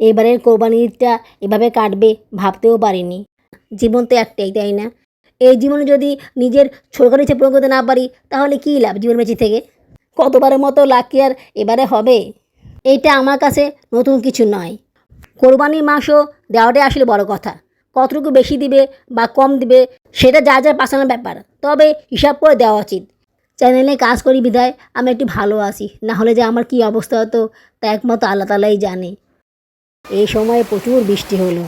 এবারের কোরবানি ঈদটা এভাবে কাটবে ভাবতেও পারিনি। জীবন তো একটাই, তাই না? এই জীবনে যদি নিজের ছোটখাটো ইচ্ছে পূরণ করতে না পারি, তাহলে কী লাভ জীবন বেঁচে থেকে? কতবারের মতো লাকি আর এবারে হবে? এইটা আমার কাছে নতুন কিছু নয়। কোরবানির মাংস দেওয়াটাই আসলে বড় কথা। কতটুকু বেশি দিবে বা কম দিবে, সেটা যা যার পার্সোনাল ব্যাপার। তবে হিসাব করে দেওয়া উচিত। চ্যানেলে কাজ করি বিধায় আমি একটু ভালো আছি। না হলে যে আমার কী অবস্থা হতো, তা একমাত্র আল্লাহ তালাই জানে। এই সময়ে প্রচুর বৃষ্টি হলো,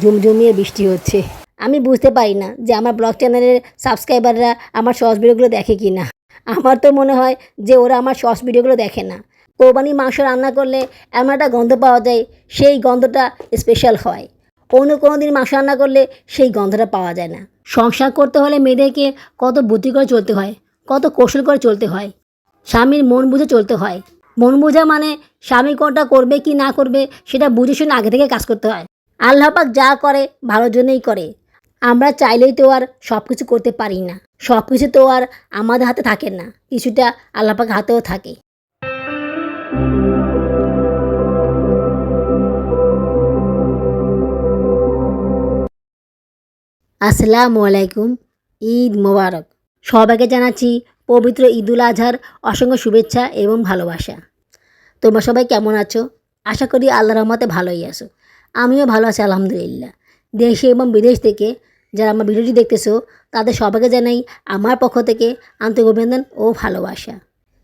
ঝুমঝুমিয়ে বৃষ্টি হচ্ছে। আমি বুঝতে পারি না যে আমার ব্লগ চ্যানেলের সাবস্ক্রাইবাররা আমার শর্টস ভিডিওগুলো দেখে কি না। আমার তো মনে হয় যে ওরা আমার শর্টস ভিডিওগুলো দেখে না। কোরবানি মাংস রান্না করলে এমন একটা গন্ধ পাওয়া যায়, সেই গন্ধটা স্পেশাল হয়। অন্য কোনো দিন মাংস রান্না করলে সেই গন্ধটা পাওয়া যায় না। সংসার করতে হলে মেয়েদেরকে কত বুদ্ধি করে চলতে হয়, কত কৌশল করে চলতে হয়, স্বামীর মন বুঝে চলতে হয়। মন বোঝা মানে স্বামী কোনটা করবে কি না করবে সেটা বুঝে শুনে আগে থেকে কাজ করতে হয়। আল্লাহ পাক যা করে ভালোর জন্যই করে। আমরা চাইলেই তো আর সব কিছু করতে পারি না। সব কিছু তো আর আমাদের হাতে থাকে না। কিছুটা আল্লাহ পাক হাতেও থাকে। আসসালামু আলাইকুম। ঈদ মোবারক। সবাইকে জানাচ্ছি পবিত্র ঈদুল আজহার অসংখ্য শুভেচ্ছা এবং ভালোবাসা। তোমরা সবাই কেমন আছো? আশা করি আল্লাহ রহমতে ভালোই আছো। আমিও ভালো আছি, আলহামদুলিল্লাহ। দেশে এবং বিদেশ থেকে যারা আমার ভিডিওটি দেখতেছো, তাদের সবাইকে জানাই আমার পক্ষ থেকে আন্তরিক অভিনন্দন ও ভালোবাসা।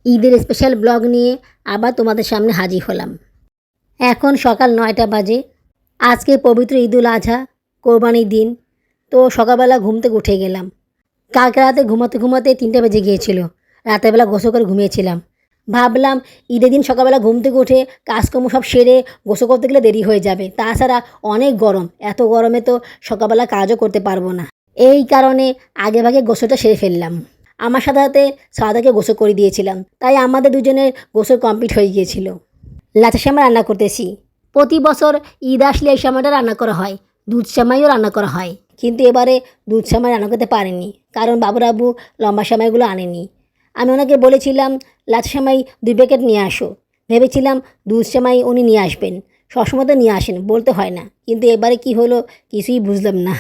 ঈদের স্পেশাল ব্লগ নিয়ে আবার তোমাদের সামনে হাজির হলাম। এখন সকাল নয়টা বাজে। আজকে পবিত্র ঈদুল আজহা কোরবানির দিন। তো সকালবেলা ঘুম থেকে উঠে গেলাম। কালকে রাতে ঘুমাতে ঘুমাতে তিনটে বেজে গিয়েছিল। রাতের বেলা গোসল করে ঘুমিয়েছিলাম। ভাবলাম ঈদের দিন সকালবেলা ঘুম থেকে উঠে কাজকর্ম সব সেরে গোসল করতে গেলে দেরি হয়ে যাবে। তাছাড়া অনেক গরম। এত গরমে তো সকালবেলা কাজও করতে পারব না। এই কারণে আগে ভাগে গোসলটা সেরে ফেললাম। আমার সাথে সাথে সাদাকে গোসল করে দিয়েছিলাম। তাই আমাদের দুজনের গোসল কমপ্লিট হয়ে গিয়েছিল। লাচা শ্যামা রান্না করতেছি। প্রতি বছর ঈদ আসলে এই সময়টা রান্না করা হয়। দুধ শ্যামাইও রান্না করা হয়। কিন্তু এবারে দুধ শ্যামাই রান্না করতে পারেনি, কারণ বাবুরাবু লম্বা সময়গুলো আনেনি। আমি ওনাকে বলেছিলাম লাচা শ্যামাই দুই প্যাকেট নিয়ে আসো। ভেবেছিলাম দুধ শ্যামাই উনি নিয়ে আসবেন, সবসময় তো নিয়ে আসেন, বলতে হয় না। কিন্তু এবারে কি হলো কিছুই বুঝলাম না।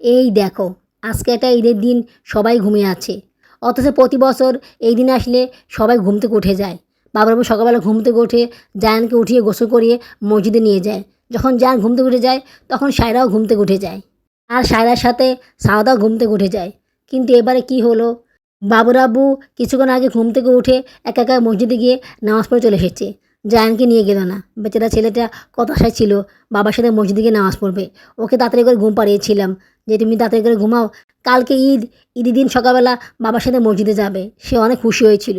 এই দেখো, আজকে একটা ঈদের দিন, সবাই ঘুমিয়ে আছে। অথচ প্রতি বছর এই দিন আসলে সবাই ঘুম থেকে উঠে যায়। বাবুরাবু সকালবেলা ঘুম থেকে উঠে জায়ানকে উঠিয়ে গোসল করিয়ে মসজিদে নিয়ে যায়। যখন জায়ান ঘুম থেকে উঠে যায়, তখন সায়রাও ঘুম থেকে উঠে যায়। আর সায়রার সাথে সাওদাও ঘুম থেকে উঠে যায়। কিন্তু এবারে কি হলো? বাবুরাবু কিছুক্ষণ আগে ঘুম থেকে উঠে একা একা মসজিদে গিয়ে নামাজ পড়ে চলে এসেছে। জায়ানকে নিয়ে গেল না। বেচারা ছেলেটা কত আশায় ছিল বাবার সাথে মসজিদে গিয়ে নামাজ পড়বে। ওকে তাড়াতাড়ি করে ঘুম পাড়িয়েছিলাম যে, তুমি তাড়াতাড়ি করে ঘুমাও। কালকে ঈদ। ঈদের দিন সকালবেলা বাবার সাথে মসজিদে যাবে সে অনেক খুশি হয়েছিল।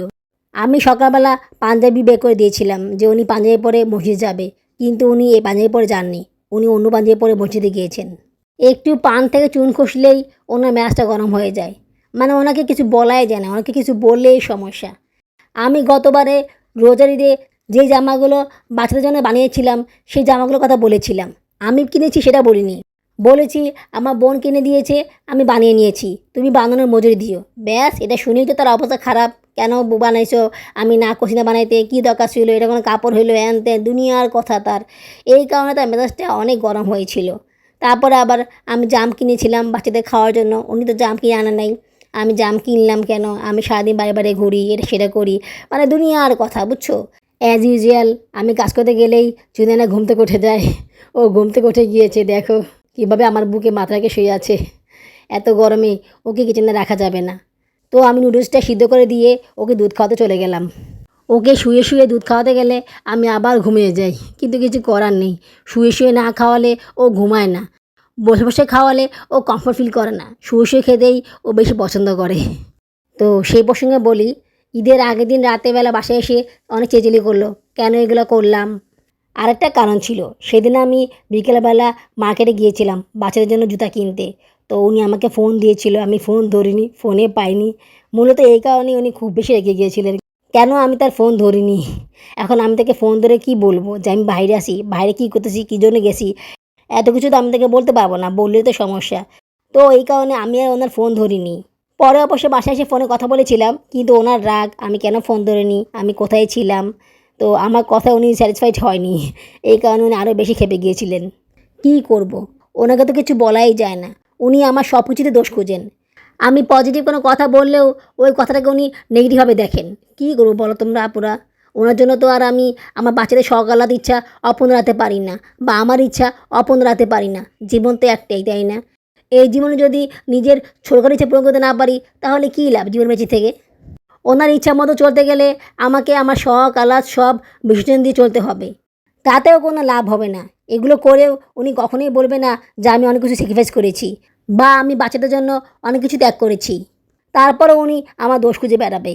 আমি সকালবেলা পাঞ্জাবি বের করে দিয়েছিলাম যে, উনি পাঞ্জাবি পরে মসজিদে যাবে। কিন্তু উনি এই পাঞ্জাবি পরে যাননি। উনি অন্য পাঞ্জাবি পরে মসজিদে গিয়েছেন। একটু পান থেকে চুন খসলেই ওনার ম্যাচটা গরম হয়ে যায়। মানে ওনাকে কিছু বলাই যায় না, ওনাকে কিছু বললেই সমস্যা। আমি গতবারে রোজার ঈদে যে জামাগুলো বাচ্চাদের জন্য বানিয়েছিলাম, সেই জামাগুলোর কথা বলেছিলাম। আমি কিনেছি সেটা বলিনি। বলেছি, আমার বোন কিনে দিয়েছে, আমি বানিয়ে নিয়েছি। তুমি বানানোর মজুরি দিও। ব্যাস, এটা শুনেই তো তার অবস্থা খারাপ। কেন বানাইছো? আমি না কষি না বানাইতে, কী দরকার ছিল? এটা কোনো কাপড় হইল তেন দুনিয়ার কথা তার। এই কারণে তার মেজাজটা অনেক গরম হয়েছিল। তারপরে আবার আমি জাম কিনেছিলাম বাচ্চাদের খাওয়ার জন্য। উনি তো জাম কিনে আনা নাই। আমি জাম কিনলাম কেন? আমি সারাদিন বারে বারে ঘুরি, এটা সেটা করি। মানে দুনিয়ার কথা, বুঝছ? অ্যাজ ইউজুয়াল আমি কাজ করতে গেলেই চুনানা ঘুম থেকে উঠে যায়। ও ঘুম থেকে উঠে গিয়েছে, দেখো কীভাবে আমার বুকে মাথা রেখে শুয়ে আছে। এত গরমে ওকে কিচেনে রাখা যাবে না। তো আমি নুডলসটা সিদ্ধ করে দিয়ে ওকে দুধ খাওয়াতে চলে গেলাম। ওকে শুয়ে শুয়ে দুধ খাওয়াতে গেলে আমি আবার ঘুমিয়ে যাই, কিন্তু কিছু করার নেই। শুয়ে শুয়ে না খাওয়ালে ও ঘুমায় না। বসে বসে খাওয়ালে ও কমফর্ট ফিল করে না। শুয়ে শুয়ে খেতেই ও বেশি পছন্দ করে। তো সেই প্রসঙ্গে বলি, ঈদের আগের দিন রাতেরবেলা বাসায় এসে অনেক চেঁচিলি করল, কেন এগুলো করলাম? আরেকটা কারণ ছিল, সেদিন আমি বিকেলবেলা মার্কেটে গিয়েছিলাম, বাচ্চাদের জন্য জুতা কিনতে। তো উনি আমাকে ফোন দিয়েছিল, আমি ফোন ধরিনি ফোনে পাইনি। মূলত এই কারণে উনি খুব বেশি রেগে গিয়েছিলেন। কেন আমি তার ফোন ধরিনি? এখন আমি তাকে ফোন ধরে কি বলব? যে আমি বাইরে আসি বাইরে কী করতেছি, কী জন্য গেছি? এত কিছু তো আমি তাকে বলতে পারব না বললে তো সমস্যা। তো এই কারণে আমি আর ওনার ফোন ধরিনি। পরে অবশ্য বাসায় এসে ফোনে কথা বলেছিলাম, কিন্তু ওনার রাগ, আমি কেন ফোন ধরিনি, আমি কোথায় ছিলাম? তো আমার কথা উনি স্যাটিসফাইড হয়নি। এই কারণে উনি আরও বেশি খেপে গিয়েছিলেন। কী করব? ওনাকে তো কিছু বলাই যায় না। উনি আমার সব কিছুতে দোষ খুঁজেন। আমি পজিটিভ কোনো কথা বললেও ওই কথাটাকে উনি নেগেটিভভাবে দেখেন। কী করব বলো তোমরা আপুরা? ওনার জন্য তো আর আমি আমার বাচ্চাদের শখ আলাদা ইচ্ছা অপন রাখতে পারি না বা আমার ইচ্ছা অপন রাখতে পারি না। জীবন তো একটাই, তাই না? এই জীবনে যদি নিজের ছোটখাটো ইচ্ছা পূরণ করতে না পারি, তাহলে কী লাভ জীবন বেঁচে থেকে? ওনার ইচ্ছা মতো চলতে গেলে আমাকে আমার শখ আলাদ সব বিসর্জন দিয়ে চলতে হবে। তাতেও কোনো লাভ হবে না। এগুলো করেও উনি কখনোই বলবে না যে আমি অনেক কিছু স্যাক্রিফাইস করেছি। বা আমি বাচ্চাদের জন্য অনেক কিছু ত্যাগ করেছি। তারপরে উনি আমার দোষ খুঁজে বেড়াবে।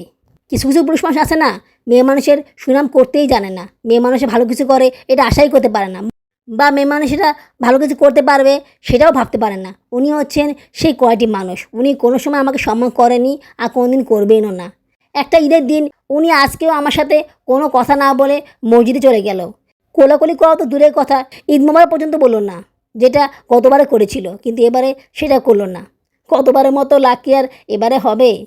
কিছু কিছু পুরুষ মানুষ আছে না, মেয়ে মানুষের সুনাম করতেই জানে না। মেয়ে মানুষে ভালো কিছু করে, এটা আশাই করতে পারে না। বা মেয়ে মানুষেরা ভালো কিছু করতে পারবে, সেটাও ভাবতে পারে না। উনি হচ্ছেন সেই কয়টি মানুষ। উনি কোনো সময় আমাকে সম্মান করেনি আর কোনোদিন করবেনও না। একটা ঈদের দিন উনি আজকেও আমার সাথে কোনো কথা না বলে মসজিদে চলে গেল। কোলাকুলি করা তো দূরের কথা, ঈদ মোবারক পর্যন্ত বলল না। যেটা গতবারে করেছিল, কিন্তু এবারে সেটা করল না। কতবারের মতো লাকি আর এবারে হবে?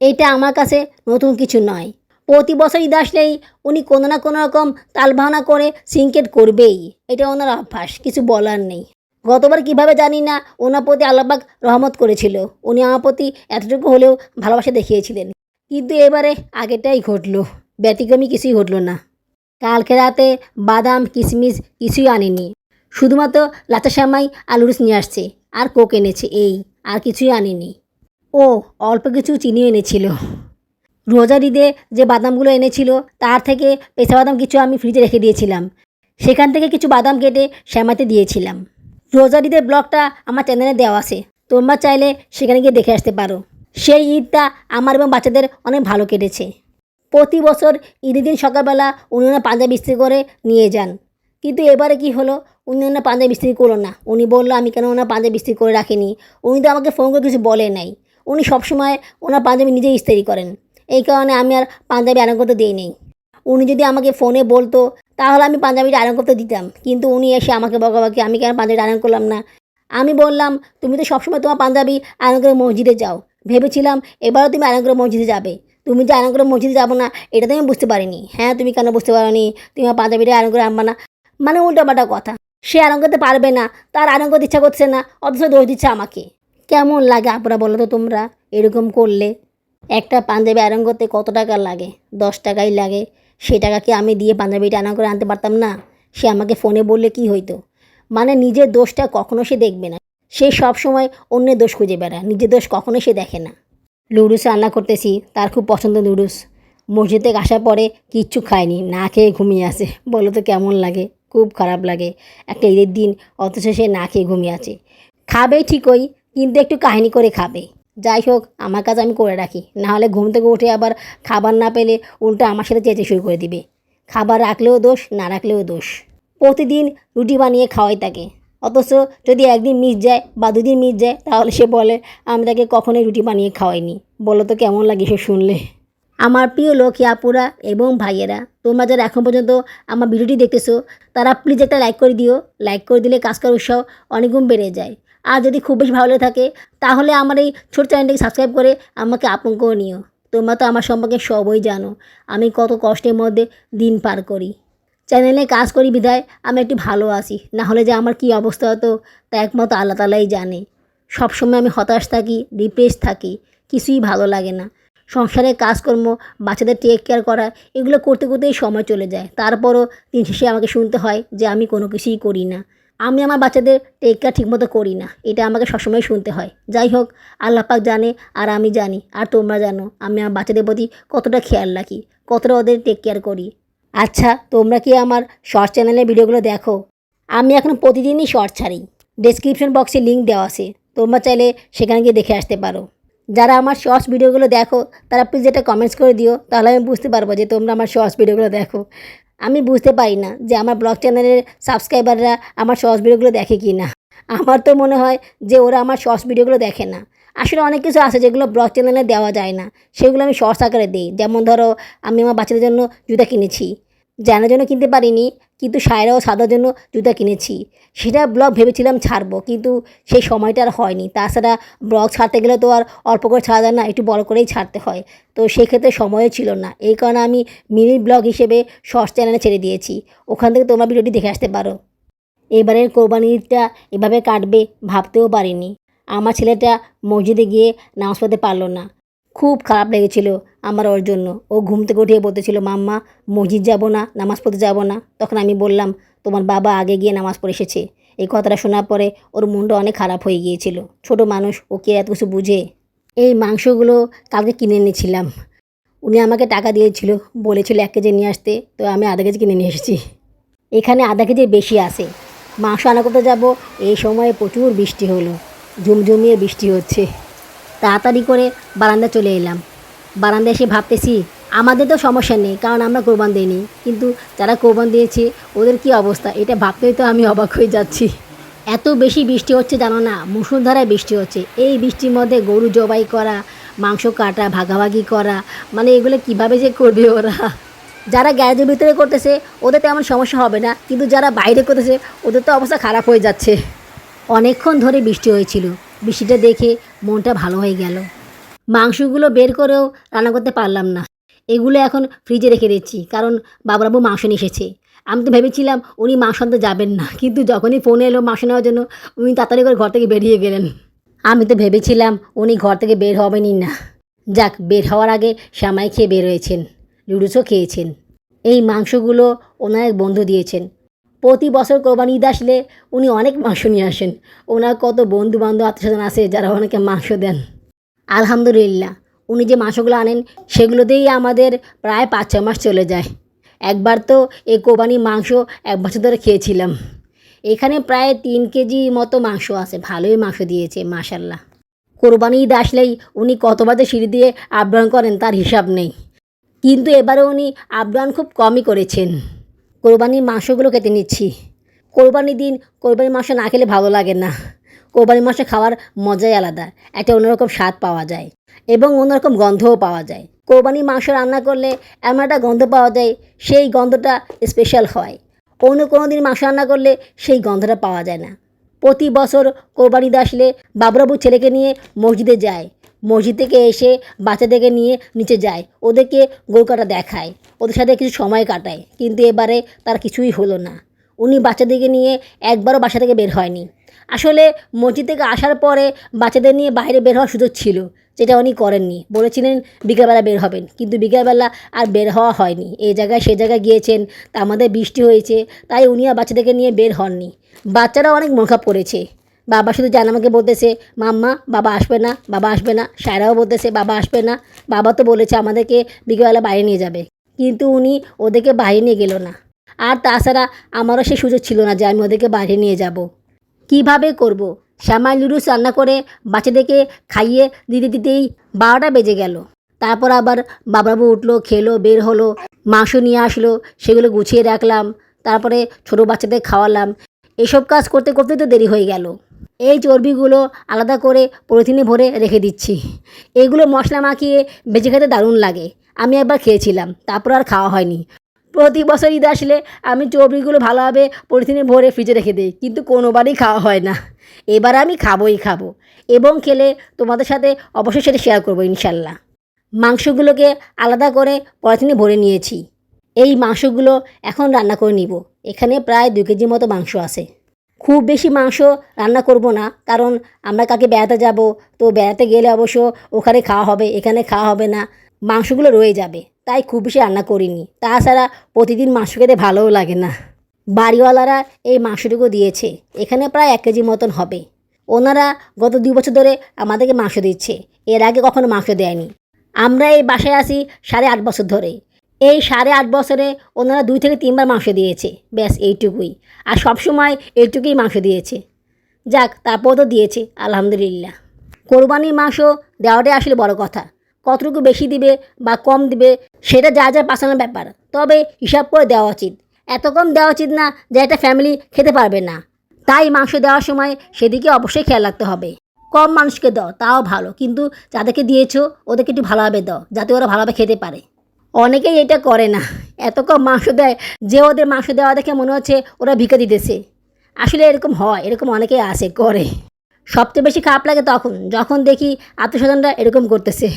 এটা আমার কাছে নতুন কিছু নয়। প্রতি বছর ঈদ আসলেই উনি কোনো না কোনো রকম তালবাহানা করে সিনকেট করবেই। এটা ওনার অভ্যাস, কিছু বলার নেই। গতবার কীভাবে জানি না, ওনার প্রতি আল্লাহবাক রহমত করেছিল। উনি আমার প্রতি এতটুকু হলেও ভালোবাসা দেখিয়েছিলেন। কিন্তু এবারে আগেটাই ঘটলো, ব্যতিক্রমী কিছুই ঘটলো না। কালকে রাতে বাদাম কিশমিশ কিছুই আনেনি। শুধুমাত্র লাচা সামাই আলুরুস নিয়ে আসছে, আর কোক এনেছে এই, আর কিছুই আনেনি। ও, অল্প কিছু চিনি এনেছিল। রোজার ঈদে যে বাদামগুলো এনেছিল, তার থেকে পেঁচা বাদাম কিছু আমি ফ্রিজে রেখে দিয়েছিলাম। সেখান থেকে কিছু বাদাম কেটে শ্যামাতে দিয়েছিলাম। রোজার ঈদের ব্লগটা আমার চ্যানেলে দেওয়া আছে, তোমরা চাইলে সেখানে গিয়ে দেখে আসতে পারো। সেই ঈদটা আমার এবং বাচ্চাদের অনেক ভালো কেটেছে। প্রতি বছর ঈদের দিন সকালবেলা উনি পাঞ্জাবি ইস্ত্রি করে নিয়ে যান। কিন্তু এবারে কি হলো? উনি ওনার পাঞ্জাবি ইস্ত্রি করল না। উনি বলল, আমি কেন ওনার পাঞ্জাবি ইস্ত্রি করে রাখিনি? উনি তো আমাকে ফোন করে কিছু বলে নাই। উনি সবসময় ওনার পাঞ্জাবি নিজেই ইস্ত্রি করেন। এই কারণে আমি আর পাঞ্জাবি আয়রন করতে দিই নেই। উনি যদি আমাকে ফোনে বলতো, তাহলে আমি পাঞ্জাবিটা আয়রন করতে দিতাম। কিন্তু উনি এসে আমাকে বকাবাকি, আমি কেন পাঞ্জাবিটা আয়রন করলাম না? আমি বললাম, তুমি তো সবসময় তোমার পাঞ্জাবি আয়রন করে মসজিদে যাও। ভেবেছিলাম, এবারও তুমি আয়রন করে মসজিদে যাবে। তুমি যে আয়রন করে মসজিদে যাব না, এটা তো আমি বুঝতে পারিনি। হ্যাঁ তুমি কেন বুঝতে পারোনি? তুমি আমার পাঞ্জাবিটা আয়রন করে আনবা না? মানে উল্টাপাল্টা কথা। সে করতে পারবে না, তার করতে ইচ্ছা করছে না, অথচ দোষ দিচ্ছে আমাকে। কেমন লাগে আপনারা বলো তো তোমরা, এরকম করলে? একটা পাঞ্জাবি আয়রন করতে কত টাকা লাগে? দশ টাকাই লাগে। সে টাকা কি আমি দিয়ে পাঞ্জাবিটা আয়রন করে আনতে পারতাম না? সে আমাকে ফোনে বললে কি হইতো? মানে নিজের দোষটা কখনো সে দেখবে না। সে সব সময় অন্যের দোষ খুঁজে বেড়ায়, নিজের দোষ কখনো সে দেখে না। লুডুস রান্না করতেছি, তার খুব পছন্দ লুডুস। মসজিদ থেকে আসার পরে কিচ্ছু খায়নি, না খেয়ে ঘুমিয়ে আসে বলো তো কেমন লাগে? খুব খারাপ লাগে। একটা ঈদের দিন, অথচ সে না খেয়ে ঘুমিয়ে আছে। খাবে ঠিকই, কিন্তু একটু কাহিনী করে খাবে। যাই হোক, আমার কাজ আমি করে রাখি। নাহলে ঘুম থেকে উঠে আবার খাবার না পেলে উল্টো আমার সাথে চেঁচে শুরু করে দিবে। খাবার রাখলেও দোষ, না রাখলেও দোষ। প্রতিদিন রুটি বানিয়ে খাওয়াই তাকে। অথচ যদি একদিন মিস যায় বা দুদিন মিস যায়, তাহলে সে বলে, আমি তাকে কখনোই রুটি বানিয়ে খাওয়াইনি। বলো তো কেমন লাগে সে শুনলে? আমার প্রিয় লোক আপুরা এবং ভাইয়েরা, তোমরা যারা এখন পর্যন্ত আমার ভিডিওটি দেখতেছো, তারা প্লিজ একটা লাইক করে দিও। লাইক করে দিলে কাজ করার উৎসাহ অনেকগুণ বেড়ে যায়। আর যদি খুব বেশি ভালো লেগে থাকে, তাহলে আমার এই ছোট চ্যানেলটিকে সাবস্ক্রাইব করে আমাকে আপন করে নিও। তোমরা তো আমার সম্পর্কে সবই জানো। আমি কত কষ্টের মধ্যে দিন পার করি। চ্যানেলে কাজ করি বিধায় আমি একটু ভালো আছি। না হলে যে আমার কী অবস্থা হতো, তা একমাত্র আল্লাহ তালাই জানে। সবসময় আমি হতাশ থাকি ডিপ্রেস থাকি। কিছুই ভালো লাগে না। সংসারে কাজকর্ম, বাচ্চাদের টেক কেয়ার করা, এগুলো করতে করতেই সময় চলে যায়। তারপরও দিন শেষে আমাকে শুনতে হয় যে আমি কোনো কিছুই করি না। আমি আমার বাচ্চাদের টেক কেয়ার ঠিকমতো করি না। এটা আমাকে সবসময় শুনতে হয়। যাই হোক, আল্লাহ পাক জানে আর আমি জানি। আর তোমরা জানো, আমি আমার বাচ্চাদের প্রতি কতটা খেয়াল রাখি, কতটা ওদের টেক কেয়ার করি। আচ্ছা তোমরা কি আমার শর্ট চ্যানেলের ভিডিওগুলো দেখো? আমি এখন প্রতিদিনই শর্ট ছাড়ি। ডেসক্রিপশন বক্সে লিঙ্ক দেওয়া আছে। তোমরা চাইলে সেখানে গিয়ে দেখে আসতে পারো। যারা আমার শর্টস ভিডিওগুলো দেখো, তারা প্লিজ এটা কমেন্টস করে দিও, তাহলে আমি বুঝতে পারব যে তোমরা আমার শর্টস ভিডিওগুলো দেখো। আমি বুঝতে পারি না যে আমার ব্লগ চ্যানেলের সাবস্ক্রাইবাররা আমার শর্টস ভিডিওগুলো দেখে কি না। আমার তো মনে হয় যে ওরা আমার শর্টস ভিডিওগুলো দেখে না। আসলে অনেক কিছু আছে যেগুলো ব্লগ চ্যানেলে দেওয়া যায় না। সেগুলো আমি শর্টস আকারে দিই। যেমন ধরো, আমি আমার বাচ্চাদের জন্য জুতা কিনেছি। জানার জন্য কিনতে পারিনি, কিন্তু সায়রা ও সাদার জন্য জুতা কিনেছি। সেটা ব্লগ ভেবেছিলাম ছাড়বো, কিন্তু সেই সময়টা আর হয়নি। তাছাড়া ব্লগ ছাড়তে গেলে তো আর অল্প করে ছাড়া যায় না, একটু বড় করেই ছাড়তে হয়। তো সেক্ষেত্রে সময়ও ছিল না। এই কারণে আমি মিনি ব্লগ হিসেবে শর্টস চ্যানেলে ছেড়ে দিয়েছি। ওখান থেকে তোমরা ভিডিওটি দেখে আসতে পারো। এবারের কোরবানিটা এভাবে কাটবে ভাবতেও পারিনি। আমার ছেলেটা মসজিদে গিয়ে নামাজ পড়তে পারল না। খুব খারাপ লেগেছিল আমার ওর জন্য। ও ঘুম থেকে উঠিয়ে বলতেছিল, মাম্মা, মসজিদ যাব না, নামাজ পড়তে যাব না। তখন আমি বললাম, তোমার বাবা আগে গিয়ে নামাজ পড়ে এসেছে। এই কথাটা শোনার পরে ওর মনটা অনেক খারাপ হয়ে গিয়েছিল। ছোট মানুষ, ওকে এত কিছু বুঝে এই মাংসগুলো কালকে কিনে এনেছিলাম। উনি আমাকে টাকা দিয়েছিল, বলেছিল এক কেজি নিয়ে আসতে, তো আমি আধা কেজি কিনে নিয়ে এসেছি। এখানে আধা কেজি বেশি আসে মাংস আনা করতে যাব, এই সময়ে প্রচুর বৃষ্টি হলো। ঝুমঝুমিয়ে বৃষ্টি হচ্ছে। তাড়াতাড়ি করে বারান্দা চলে এলাম। বারান্দা এসে ভাবতেছি, আমাদের তো সমস্যা নেই, কারণ আমরা কোরবান দিইনি। কিন্তু যারা কোরবান দিয়েছে, ওদের কি অবস্থা? এটা ভাবতেই তো আমি অবাক হয়ে যাচ্ছি। এত বেশি বৃষ্টি হচ্ছে জানো না? মুসুলধারায় বৃষ্টি হচ্ছে। এই বৃষ্টির মধ্যে গরু জবাই করা, মাংস কাটা, ভাগাভাগি করা মানে এগুলো কীভাবে যে করবে ওরা? যারা গ্যারেজের ভিতরে করতেছে, ওদের তেমন সমস্যা হবে না। কিন্তু যারা বাইরে করতেছে, ওদের তো অবস্থা খারাপ হয়ে যাচ্ছে। অনেকক্ষণ ধরে বৃষ্টি হয়েছিল। বৃষ্টিটা দেখে মনটা ভালো হয়ে গেল। মাংসগুলো বের করেও রান্না করতে পারলাম না। এগুলো এখন ফ্রিজে রেখে দিচ্ছি, কারণ বাবুরাবু মাংস নিয়ে এসেছে। আমি তো ভেবেছিলাম উনি মাংস আনতে যাবেন না, কিন্তু যখনই ফোনে এলো মাংস নেওয়ার জন্য, উনি তাড়াতাড়ি করে ঘর থেকে বেরিয়ে গেলেন। আমি তো ভেবেছিলাম উনি ঘর থেকে বের হবেনই না। যাক, বের হওয়ার আগে সামাই খেয়ে বের হয়েছেন, লুডুসও খেয়েছেন। এই মাংসগুলো ওনার এক বন্ধু দিয়েছেন। প্রতি বছর কোরবানি ঈদ আসলে উনি অনেক মাংস নিয়ে আসেন। ওনার কত বন্ধু বান্ধব আত্মীয়স্বজন আছে যারা ওনাকে মাংস দেন। আলহামদুলিল্লাহ, উনি যে মাংসগুলো আনেন সেগুলোতেই আমাদের প্রায় পাঁচ ছ মাস চলে যায়। একবার তো এই কোরবানি মাংস এক বছর ধরে খেয়েছিলাম। এখানে প্রায় তিন কেজি মতো মাংস আছে, ভালোই মাংস দিয়েছে মাশাল্লাহ কোরবানি ঈদ আসলেই উনি কতবার সিঁড়ি দিয়ে আবরণ করেন তার হিসাব নেই। কিন্তু এবারে উনি আবরণ খুব কমই করেছেন। কোরবানির মাংসগুলো কেটে নিচ্ছি। কোরবানির দিন কোরবানির মাংস না খেলে ভালো লাগে না। কোরবানির মাংস খাওয়ার মজাই আলাদা। একটা অন্যরকম স্বাদ পাওয়া যায় এবং অন্যরকম গন্ধও পাওয়া যায়। কোরবানির মাংস রান্না করলে এমন একটা গন্ধ পাওয়া যায়, সেই গন্ধটা স্পেশাল হয়। অন্য কোনো দিন মাংস রান্না করলে সেই গন্ধটা পাওয়া যায় না। প্রতি বছর কোরবানিতে আসলে বাবুরাবু ছেলেকে নিয়ে মসজিদে যায়। মসজিদ থেকে এসে বাচ্চাদেরকে নিয়ে নিচে যায়। ওদেরকে গরু কাটা দেখায়। ওদের সাথে কিছু সময় কাটায়, কিন্তু এবারে তার কিছুই হলো না। উনি বাচ্চাদেরকে নিয়ে একবারও বাসা থেকে বের হয়নি। আসলে মসজিদ থেকে আসার পরে বাচ্চাদের নিয়ে বাইরে বের হওয়ার সুযোগ ছিল, যেটা উনি করেননি। বলেছিলেন, বিকেলবেলা বের হবেন। কিন্তু বিকেলবেলা আর বের হওয়া হয়নি। এই জায়গায় সে জায়গায় গিয়েছেন, তা আমাদের বৃষ্টি হয়েছে, তাই উনি আর বাচ্চাদেরকে নিয়ে বের হননি। বাচ্চারা অনেক মন খারাপ করেছে। বাবা শুধু জান আমাকে বলতেছে, মাম্মা, বাবা আসবে না, বাবা আসবে না। সায়রাও বলতেছে, বাবা আসবে না। বাবা তো বলেছে আমাদেরকে বিকেলবেলা বাইরে নিয়ে যাবে। কিন্তু উনি ওদেরকে বাইরে নিয়ে গেল না। আর তাছাড়া আমারও সে সুযোগ ছিল না যে আমি ওদেরকে বাইরে নিয়ে যাব। কীভাবে করব। শ্যামাই লুডুস রান্না করে বাচ্চাদেরকে খাইয়ে দিতে দিতেই বারোটা বেজে গেল। তারপর আবার বাবাবু উঠল, খেলো, বের হলো, মাংস নিয়ে আসলো, সেগুলো গুছিয়ে রাখলাম, তারপরে ছোটো বাচ্চাদের খাওয়ালাম। এসব কাজ করতে করতে তো দেরি হয়ে গেল। এই চর্বিগুলো আলাদা করে পলিথিনে ভরে রেখে দিচ্ছি। এগুলো মশলা মাখিয়ে বেঁচে খেতে দারুণ লাগে। আমি একবার খেয়েছিলাম, তারপর আর খাওয়া হয়নি। প্রতি বছর ঈদ আসলে আমি চর্বিগুলো ভালোভাবে পলিথিনে ভরে ফ্রিজে রেখে দিই, কিন্তু কোনোবারই খাওয়া হয় না। এবার আমি খাবোই খাব এবং খেলে তোমাদের সাথে অবশ্যই সেটা শেয়ার করব ইনশাল্লাহ। মাংসগুলোকে আলাদা করে পলিথিনে ভরে নিয়েছি। এই মাংসগুলো এখন রান্না করে নিব। এখানে প্রায় দু কেজি মতো মাংস আছে। খুব বেশি মাংস রান্না করব না, কারণ আমরা কাকে বেড়াতে যাব, তো বেড়াতে গেলে অবশ্য ওখানে খাওয়া হবে, এখানে খাওয়া হবে না। মাংসগুলো রয়ে যাবে। তাই খুব বেশি রান্না করিনি। তাছাড়া প্রতিদিন মাংস খেতে ভালোও লাগে না। বাড়িওয়ালারা এই মাংসটুকু দিয়েছে। এখানে প্রায় এক কেজি মতন হবে। ওনারা গত দুই বছর ধরে আমাদেরকে মাংস দিচ্ছে। এর আগে কখনো মাংস দেয়নি। আমরা এই বাসায় আসি সাড়ে আট বছর ধরে। এই সাড়ে আট বছরে ওনারা দুই থেকে তিনবার মাংস দিয়েছে। ব্যাস, এইটুকুই। আর সবসময় এইটুকুই মাংস দিয়েছে। যাক তারপর তো দিয়েছে, আলহামদুলিল্লাহ। কোরবানির মাংস দেওয়াটাই আসলে বড় কথা। কতটুকু বেশি দিবে বা কম দিবে, সেটা যা যা পাসানোর ব্যাপার। তবে হিসাব করে দেওয়া উচিত। এত কম দেওয়া উচিত না যে একটা ফ্যামিলি খেতে পারবে না। তাই মাংস দেওয়ার সময় সেদিকে অবশ্যই খেয়াল রাখতে হবে। কম মানুষকে দাও, তাও ভালো। কিন্তু যাদেরকে দিয়েছ, ওদেরকে একটু ভালোভাবে দাও, যাতে ওরা ভালোভাবে খেতে পারে। অনেকেই এটা করে না। এত কম মাংস দেয় যে ওদের মাংস দেওয়া দেখে মনে হচ্ছে ওরা ভিক্ষা দিতেছে। আসলে এরকম হয়, এরকম অনেকেই আসে করে। সবচেয়ে বেশি খারাপ লাগে তখন, যখন দেখি আত্মীয়স্বজনরা এরকম করতেছে।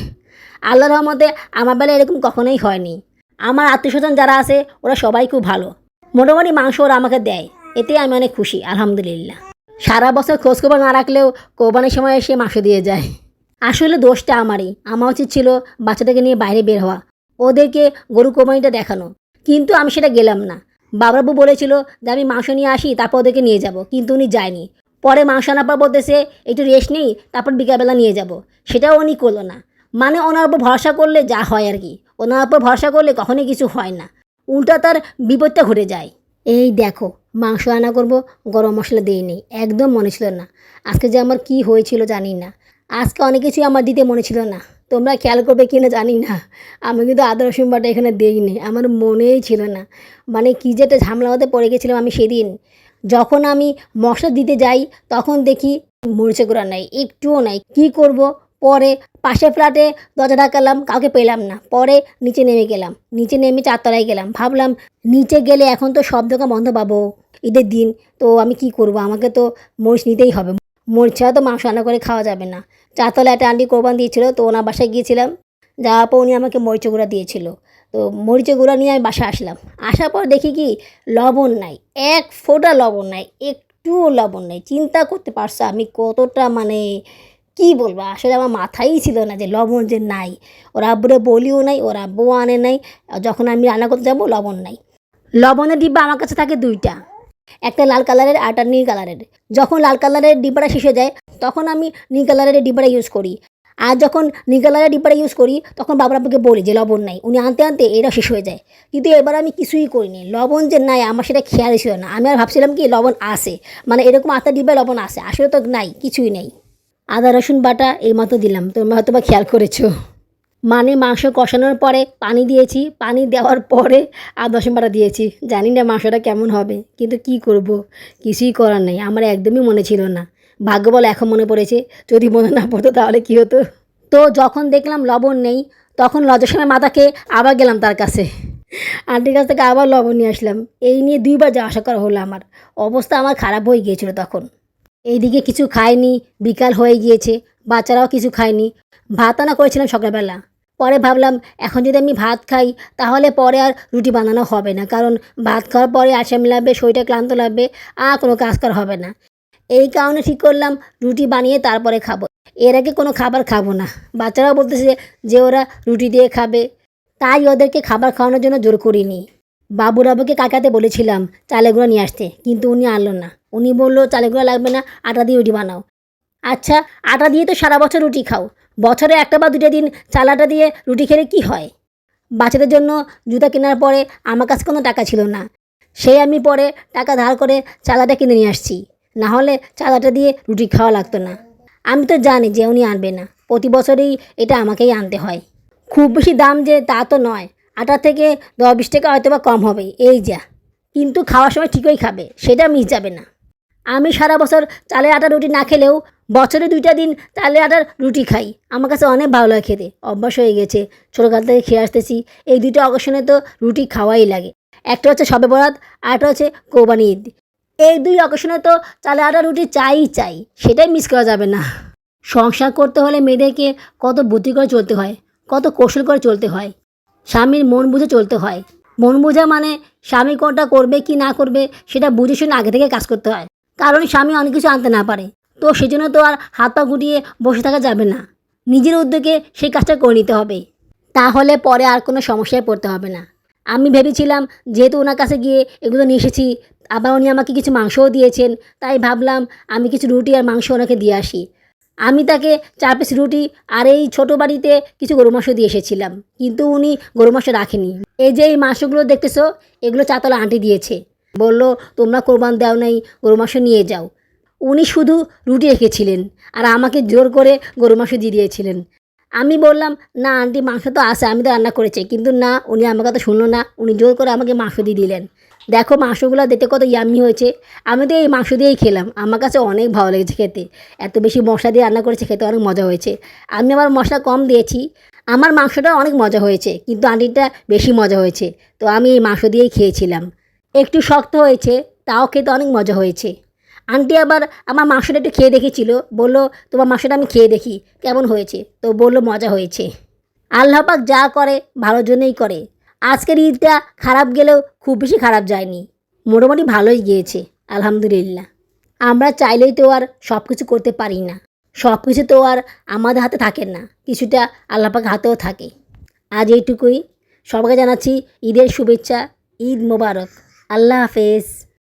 আল্লাহ রহমতে আমার বেলা এরকম কখনোই হয়নি। আমার আত্মীয়স্বজন যারা আছে, ওরা সবাই খুব ভালো। মোটামুটি মাংস ওরা আমাকে দেয়। এতে আমি অনেক খুশি, আলহামদুলিল্লাহ। সারা বছর খোঁজখবর না রাখলেও কোরবানির সময় এসে মাংস দিয়ে যায়। আসলে দোষটা আমারই। আমার উচিত ছিল বাচ্চাদেরকে নিয়ে বাইরে বের হওয়া, ওদেরকে গরু কোরবানিটা দেখানো। কিন্তু আমি সেটা গেলাম না। বাবরাবু বলেছিল যে আমি মাংস নিয়ে আসি, তারপর ওদেরকে নিয়ে যাব। কিন্তু উনি যায়নি। পরে মাংস আনার পর বলতেছে, একটু রেস্ট নেই, তারপর বিকালবেলা নিয়ে যাব। সেটাও উনি করল না। মানে ওনার উপর ভরসা করলে যা হয় আর কি। ওনার উপর ভরসা করলে কখনোই কিছু হয় না। উল্টা তার বিপদটা ঘটে যায়। এই দেখো, মাংস আনা করব, গরম মশলা দিইনি একদম মনে ছিল না। আজকে যে আমার কি হয়েছিল জানি না। আজকে অনেক কিছুই আমার দিতে মনে ছিল না। তোমরা খেয়াল করবে কি না জানি না। আমি কিন্তু আদা রসুন বাটা এখানে দিইনি আমার মনেই ছিল না। মানে কী যে একটা ঝামেলা হতে পড়ে গেছিলাম আমি সেদিন। যখন আমি মশলা দিতে যাই, তখন দেখি মরিচে গুঁড়া নাই, একটুও নাই। কি করব? পরে পাশে ফ্ল্যাটে দরজা ঢাকালাম কাউকে পেলাম না। পরে নিচে নেমে গেলাম। নিচে নেমে চারতলায় গেলাম। ভাবলাম, নিচে গেলে এখন তো সব দোকান বন্ধ পাবো। ঈদের দিন, তো আমি কি করব? আমাকে তো মরিচ নিতেই হবে। মরিচ ছাড়া তো মাংস রান্না করে খাওয়া যাবে না। চারতলায় একটা আন্টি কোরবান দিয়েছিল, তো ওনার বাসায় গিয়েছিলাম। যাওয়ার পর উনি আমাকে মরিচ গুঁড়া দিয়েছিল। তো মরিচের গুঁড়া নিয়ে আমি বাসায় আসলাম। আসার পর দেখি কি, লবণ নাই। এক ফোঁটা লবণ নাই। একটুও লবণ নাই। চিন্তা করতে পারছ আমি কতটা মানে কি বলব? আসলে আমার মাথায়ই ছিল না যে লবণ যে নাই। ওর আব্বুরে বলিও নাই, ওর আব্বু আনে নাই যখন আমি রান্না করতে যাব লবণ নাই। লবণের ডিব্বা আমার কাছে থাকে দুইটা। একটা লাল কালারের আর একটা নীল কালারের। যখন লাল কালারের ডিব্বাটা শেষ যায়, তখন আমি নীল কালারের ডিব্বাটা ইউজ করি। আর যখন নীল কালারের ডিব্বাটা ইউজ করি, তখন বাবার আব্বুকে বলি যে লবণ নাই। উনি আনতে আনতে এটা শেষ হয়ে যায়। কিন্তু এবার আমি কিছুই করিনি। লবণ যে নাই, আমার সেটা খেয়ালই ছিল না। আমি আর ভাবছিলাম কি লবণ আসে মানে এরকম আটটা ডিব্বায় লবণ আসে আসলে তো নাই, কিছুই নেই। আদা, রসুন বাটা এই মতো দিলাম। তোমরা হয়তো বা খেয়াল করেছ। মানে মাংস কষানোর পরে পানি দিয়েছি। পানি দেওয়ার পরে আদা রসুন বাটা দিয়েছি। জানি না মাংসটা কেমন হবে, কিন্তু কি করব? কিছুই করার নেই। আমার একদমই মনে ছিল না। ভাগ্য বল এখন মনে পড়েছে। যদি মনে না পড়তো তাহলে কী হতো? তো যখন দেখলাম লবণ নেই, তখন লজের সময় মাথাকে আবার গেলাম তার কাছে। আন্টির কাছ থেকে আবার লবণ নিয়ে আসলাম। এই নিয়ে দুইবার যাওয়া আসা করা হলো আমার। অবস্থা আমার খারাপ হয়ে গিয়েছিল তখন। এইদিকে কিছু খায়নি, বিকাল হয়ে গিয়েছে, বাচ্চারাও কিছু খায়নি। ভাত আনা করেছিলাম সকালবেলা। পরে ভাবলাম, এখন যদি আমি ভাত খাই, তাহলে পরে আর রুটি বানানো হবে না, কারণ ভাত খাওয়ার পরে আসামি লাগবে শরীরটা ক্লান্ত লাগবে, আর কোনো কাজ করা হবে না। এই কারণে ঠিক করলাম, রুটি বানিয়ে তারপরে খাব। এর আগে কোনো খাবার খাব না। বাচ্চারাও বলতেছে যে ওরা রুটি দিয়ে খাবে। তাই ওদেরকে খাবার খাওয়ানোর জন্য জোর করিনি। বাবুর আবুকে কাকাতে বলেছিলাম চালের গুঁড়া নিয়ে আসতে, কিন্তু উনি আনলো না। উনি বলল, চালের গুঁড়া লাগবে না, আটা দিয়ে রুটি বানাও। আচ্ছা আটা দিয়ে তো সারা বছর রুটি খাও। বছরে একটা বা দুটো দিন চাল, আটা দিয়ে রুটি খেলে কি হয়? বাচ্চাদের জন্য জুতা কেনার পরে আমার কাছে কোনো টাকা ছিল না। সেই আমি পরে টাকা ধার করে চালাটা কিনে নিয়ে আসছি। না হলে চালাটা দিয়ে রুটি খাওয়া লাগতো না। আমি তো জানি যে উনি আনবে না। প্রতি বছরেই এটা আমাকেই আনতে হয়। খুব বেশি দাম যে তা তো নয়। আটা থেকে দশ বিশ টাকা হয়তো বা কম হবে, এই যা। কিন্তু খাওয়ার সময় ঠিকই খাবে, সেটা মিস যাবে না। আমি সারা বছর চালের আটা রুটি না খেলেও বছরে দুইটা দিন চালের আটার রুটি খাই। আমার কাছে অনেক ভালো লাগে খেতে, অভ্যাস হয়ে গেছে। ছোটোকাল থেকে খেয়ে আসতেছি, এই দুটো অকেশনে তো রুটি খাওয়াই লাগে। একটা হচ্ছে সবে বরাত আর একটা হচ্ছে কোরবানি ঈদ। এই দুই অকেশনে তো চালে আটা রুটি চাই চাই, সেটাই মিস করা যাবে না। সংসার করতে হলে মেয়েদেরকে কত বুদ্ধি করে চলতে হয়, কত কৌশল করে চলতে হয়। স্বামীর মন বুঝে চলতে হয়। মন বোঝা মানে স্বামী কোনটা করবে কি না করবে সেটা বুঝে শুনে আগে থেকে কাজ করতে হয়। কারণ স্বামী অনেক কিছু আনতে না পারে। তো সেজন্য তো আর হাত পা গুটিয়ে বসে থাকা যাবে না। নিজের উদ্যোগে সেই কাজটা করে নিতে হবে। তাহলে পরে আর কোনো সমস্যায় পড়তে হবে না। আমি ভেবেছিলাম, যেহেতু ওনার কাছে গিয়ে এগুলো নিয়ে এসেছি, আবার উনি আমাকে কিছু মাংসও দিয়েছেন, তাই ভাবলাম আমি কিছু রুটি আর মাংস ওনাকে দিয়ে আসি। আমি তাকে চার পিস রুটি আর এই ছোটো বাড়িতে কিছু গরু মাংস দিয়ে এসেছিলাম, কিন্তু উনি গরু মাংস রাখেনি। এই যে এই মাংসগুলো দেখতেছো, এগুলো চাতলা আন্টি দিয়েছে। বলল, তোমরা কোরবান দাও নাই গরু মাংস নিয়ে যাও। উনি শুধু রুটি রেখেছিলেন আর আমাকে জোর করে গরু মাংস দিয়ে দিয়েছিলেন। আমি বললাম, না আন্টি, মাংস তো আছে, আমি তো রান্না করেছি। কিন্তু না, উনি আমার কথা শুনলো না। উনি জোর করে আমাকে মাংস দিয়ে দিলেন। দেখো মাংসগুলো দেখতে কত ইয়াম্মি হয়েছে। আমি তো এই মাংস দিয়েই খেলাম। আমার কাছে অনেক ভালো লেগেছে খেতে। এত বেশি মশলা দিয়ে রান্না করেছে খেতে অনেক মজা হয়েছে। আমি আবার মশলা কম দিয়েছি। আমার মাংসটা অনেক মজা হয়েছে, কিন্তু আন্টিটা বেশি মজা হয়েছে। তো আমি এই মাংস দিয়েই খেয়েছিলাম। একটু শক্ত হয়েছে, তাও খেতে অনেক মজা হয়েছে। আন্টি আবার আমার মাংসটা একটু খেয়ে দেখেছিল। বলল, তোমার মাংসটা আমি খেয়ে দেখি, কেমন হয়েছে? তো বলল, মজা হয়েছে। আল্লাহ পাক যা করে, ভালোর জন্যই করে। আজকের ঈদটা খারাপ গেলেও খুব বেশি খারাপ যায়নি। মোটামুটি ভালোই গিয়েছে, আলহামদুলিল্লাহ। আমরা চাইলেই তো আর সব কিছু করতে পারি না। সব কিছু তো আর আমাদের হাতে থাকে না, কিছুটা আল্লাপাক হাতেও থাকে। আজ এইটুকুই। সবাইকে জানাচ্ছি ঈদের শুভেচ্ছা, ঈদ মোবারক। আল্লাহ হাফেজ।